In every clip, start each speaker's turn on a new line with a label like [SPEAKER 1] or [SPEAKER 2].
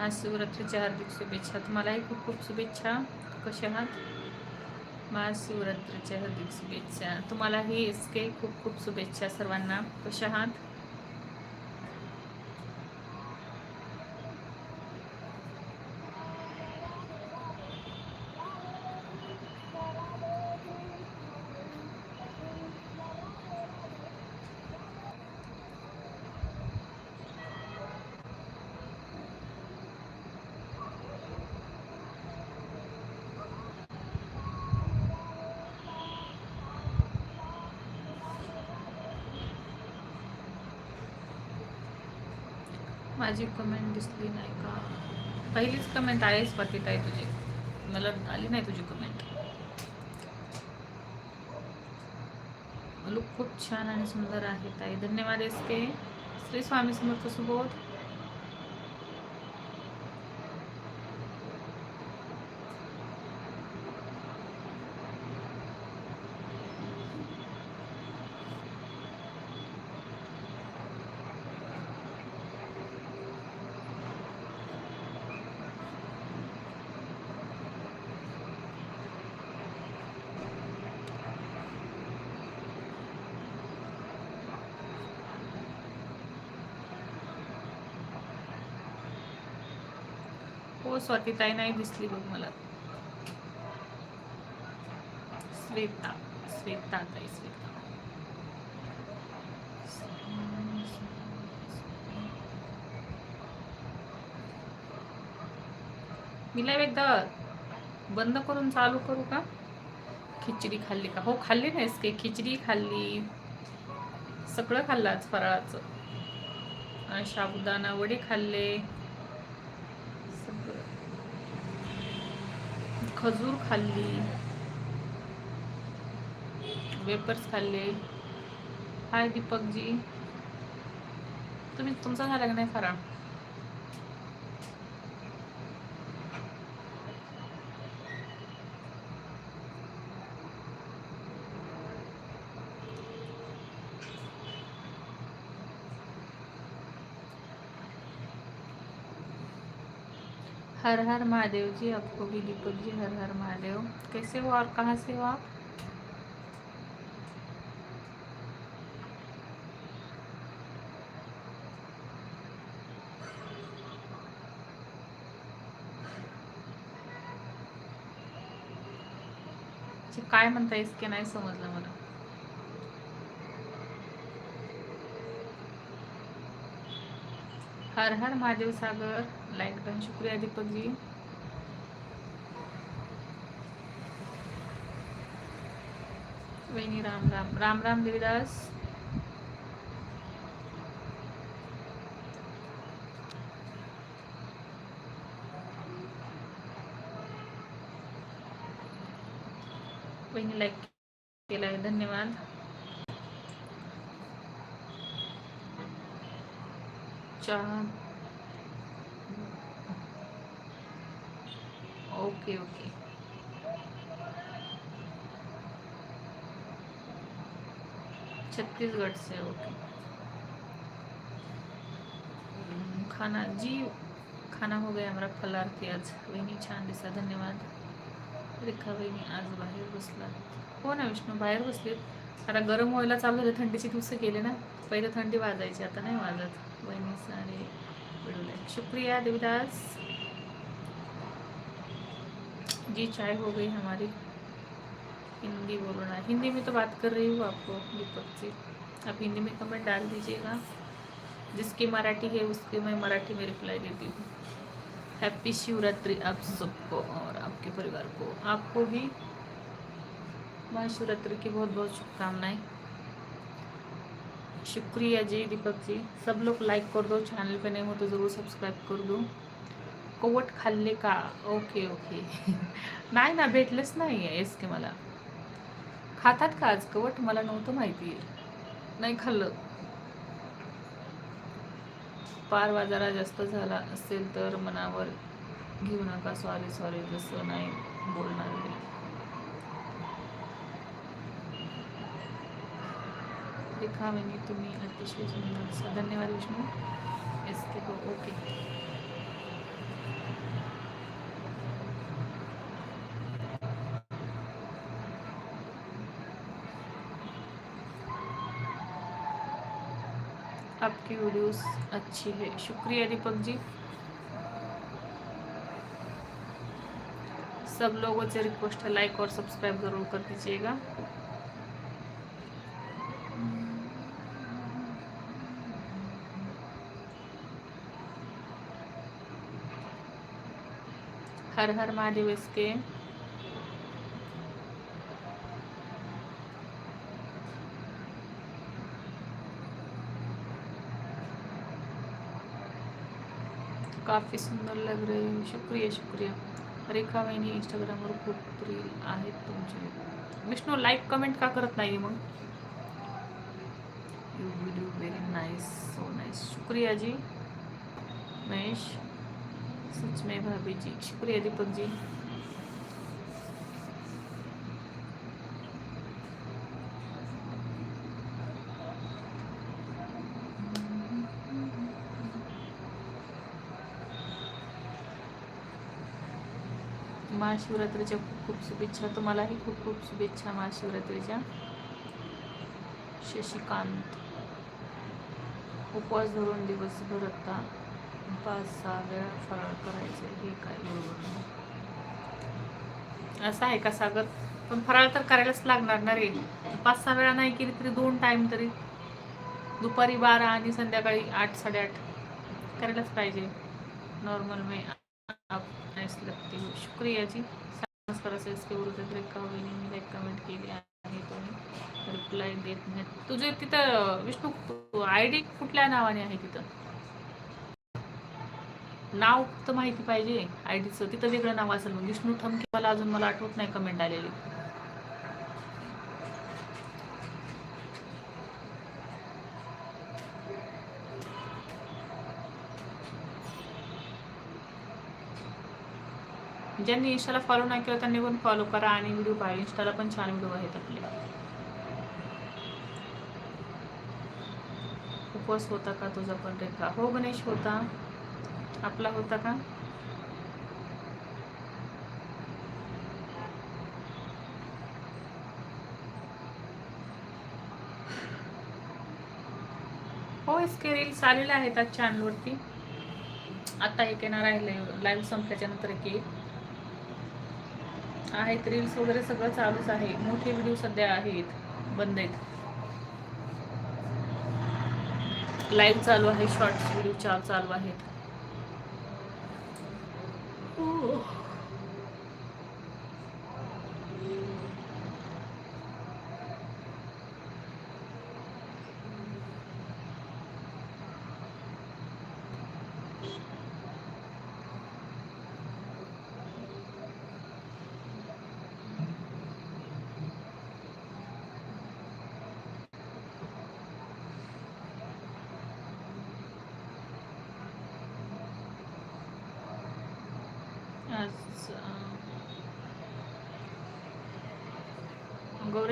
[SPEAKER 1] महाशिवरात्रीच्या हार्दिक शुभेच्छा. तुम्हालाही खूप खूप शुभेच्छा. कसे आहात? महाशिवरात्रीच्या हार्दिक शुभेच्छा. तुम्हालाही इसके खूप खूप शुभेच्छा सर्वांना. कसे आहात? माझी कमेंट दिसली नाही का? पहिलीच कमेंट आहे स्वातीत आहे तुझी. मला आली नाही तुझी कमेंट लुक खूप छान आणि सुंदर आहे ताई. धन्यवाद एस के. श्री स्वामी समर्थ सुबोध. हो स्वाती ताई नाही दिसली बघ मला. श्वेता श्वेता ताई श्वेता. मी लाईव्ह एकदा बंद करून चालू करू का? खिचडी खाल्ली का? हो खाल्ली नाहीस की खिचडी खाल्ली. सगळं खाल्लं आज फराळाचं. आणि साबुदाणा वडे खाल्ले सगळं खजूर खाल्ली. वेपर्स खाल्ले. हाय दीपकजी. तुम्ही तुमचा झाला का नाही खरा? हर हर महादेव जी आपको भी दीपक जी हर हर महादेव। कैसे हो और कहाँ से हो आप? अच्छा, काय म्हणता येस की नाही समजलं मला. हर हर महादेव सागर लाईक डन शुक्रिया दीपकजी वहिनी राम राम। राम राम देवीदास। वहिनी लाईक केला आहे धन्यवाद. चहा ओके ओके छत्तीसगढ़ से ओके खाना जी खाना हो गया हमारा फलार्थी आज। वहिनी छान दिसा धन्यवाद। रेखा वहिनी आज बाहेर बसला। हो ना विष्णू बाहेर बसलेत? आता गरम व्हायला चालू झालं थंडीचे दिवस गेले ना पहिले थंडी वाजायची आता नाही वाजत. बहिणी सारे शुक्रिया देवीदास. जी चाय हो गई हमारी. हिंदी बोलना हिंदी में तो बात कर रही हूँ आपको दीपक जी आप हिंदी में कमेंट डाल दीजिएगा. जिसकी मराठी है उसके मैं मराठी में रिप्लाई देती हूँ. हैप्पी शिवरात्रि आप सबको और आपके परिवार को. आपको भी महाशिवरात्रि की बहुत बहुत शुभकामनाएं। शुक्रिया जी दीपक जी। सब लोग लाइक कर दो चैनल पे नहीं हो तो ज़रूर सब्सक्राइब कर दो। कोवट खाल्ले का ओके ओके नाही ना भेटलंच नाही आहे एस के मला। खातात का आज? कवट? मला नव्हतं माहिती आहे नाही खाल्लं। पार बाजारा जास्त झाला असेल तर मनावर घेऊ नका. सॉरी सॉरी जसं नाही बोलणार लिखा वनी तुम्ही अतिशय सुंदर धन्यवाद विष्णु। इसके को ओके आपकी वीडियोस अच्छी है। शुक्रिया, दीपक जी। सब लोगों से रिक्वेस्ट है लाइक और सब्सक्राइब ज़रूर कर दीजिएगा। हर हर महादेव इसके। काफ़ी सुंदर लग रहे हो। शुक्रिया शुक्रिया। रेखा वहिनी इंस्टाग्रामवर खूप रील आहेत तुमचे। विष्णू लाईक कमेंट का करत नाही मग? You video very nice so nice शुक्रिया जी। महेश सच में भाभी जी शुक्रिया दीपक जी महाशिवरात्रीच्या खूप खूप शुभेच्छा तुम्हालाही खूप खूप शुभेच्छा महाशिवरात्रीच्या शशिकांत उपवास धरून दिवसभर आता पाच सहा वेळा फराळ करायचे हे काय बरोबर नाही. असं आहे का सागर? पण फराळ तर करायलाच लागणार ना रे. पाच सहा वेळा नाही केली तरी दोन टाइम तरी. दुपारी बारा आणि संध्याकाळी आठ साडेआठ. करायलाच पाहिजे. नॉर्मल मी आप नाईस हो शुक्रिया जी. नमस्कार असेल की विरुद्ध रेखा वहिनी काही कमेंट केली आहे तुम्ही रिप्लाय देत नाही तुझे तिथं विष्णू आय डी कुठल्या नावाने आहे तिथं? नाव तर माहिती पाहिजे आय डीचं. तिथं वेगळं नाव असेल मग. विष्णू ठमके मला अजून मला आठवत नाही कमेंट आलेली. ज्यांनी इंस्टाला फॉलो नाही केलं त्यांनी पण फॉलो करा आणि व्हिडिओ पाहा. इंस्टाला पण छान व्हिडिओ आहेत आपले. उपवास होता का तुझा पण रेखा? हो गणेश होता. आपला होता का? हो इसके रील्स आलेले आहेत आज चॅनलवरती आता एक येणार आहे लाईव्ह संपल्याच्या नंतर एक येईल. आहेत रील्स वगैरे सगळं चालूच आहे. मोठे व्हिडिओ सध्या आहेत बंद आहेत. लाईव्ह चालू आहे शॉर्ट्स व्हिडिओ चार चालू आहेत. आज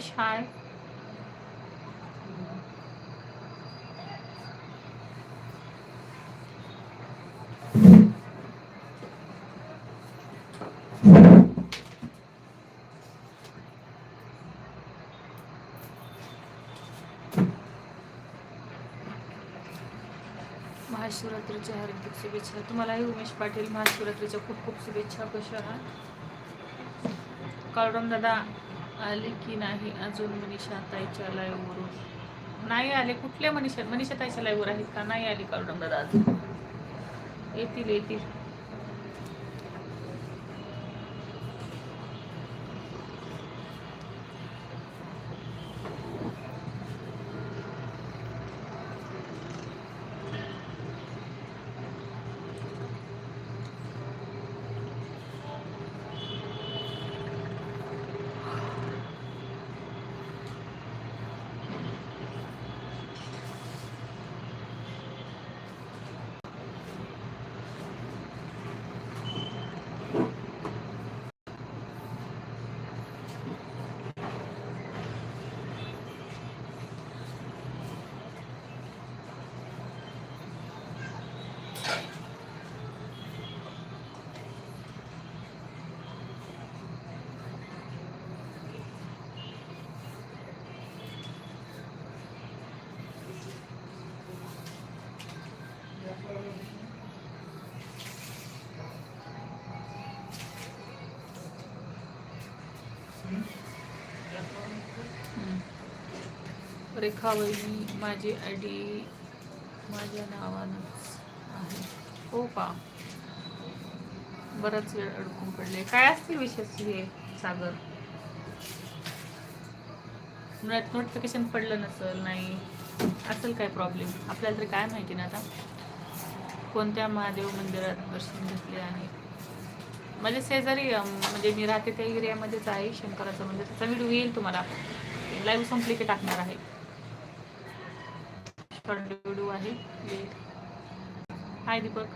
[SPEAKER 1] अं, गौरेश हाय महाशिवरात्रीच्या हार्दिक शुभेच्छा. तुम्हालाही उमेश पाटील महाशिवरात्रीच्या खूप खूप शुभेच्छा कशा आहात काळडम दादा आले की नाही अजून मनीषा ताईच्या लाईव्हवरून नाही आले. कुठल्या मनीषा? मनीषा ताईच्या लाईव्हवर आहेत का? नाही आले काळडम दादा अजून येतील येतील. रेखा माझी आय डी माझ्या नावानंच आहे. हो का? बराच वेळ अडकून पडले. काय असतील विशेष हे सागर? मुळात नोटिफिकेशन पडलं नसेल नाही. असेल काय प्रॉब्लेम आपल्याला तरी काय माहिती ना आता? कोणत्या महादेव मंदिरात दर्शन घेतले आहे म्हणजे शेजारी म्हणजे मी राहते त्या एरियामध्येच आहे शंकराचं मंदिर. त्याचा व्हिडिओ येईल तुम्हाला. लाईव्ह संपली की टाकणार आहे. शॉर्ट आहे. येईल हाय दीपक.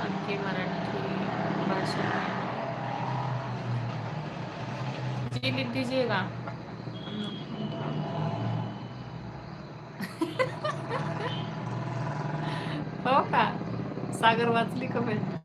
[SPEAKER 1] आणखी मराठी भाषा. जी लिख दीजिएगा हो का सागर वाचली का पाहिजे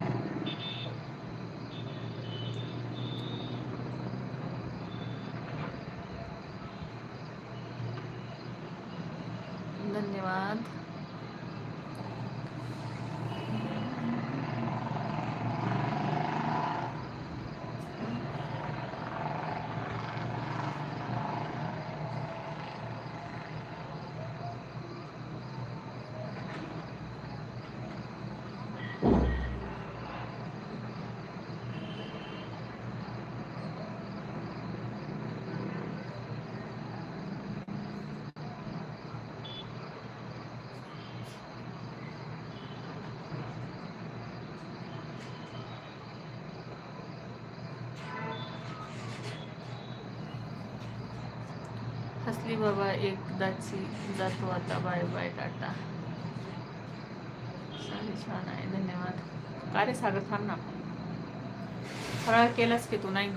[SPEAKER 1] हसली बाबा एकदाची जातो आता. Bye bye Tata. साडी छान आहे. धन्यवाद. का रे सागर थांब ना. फराळ केलास की तू? नाही.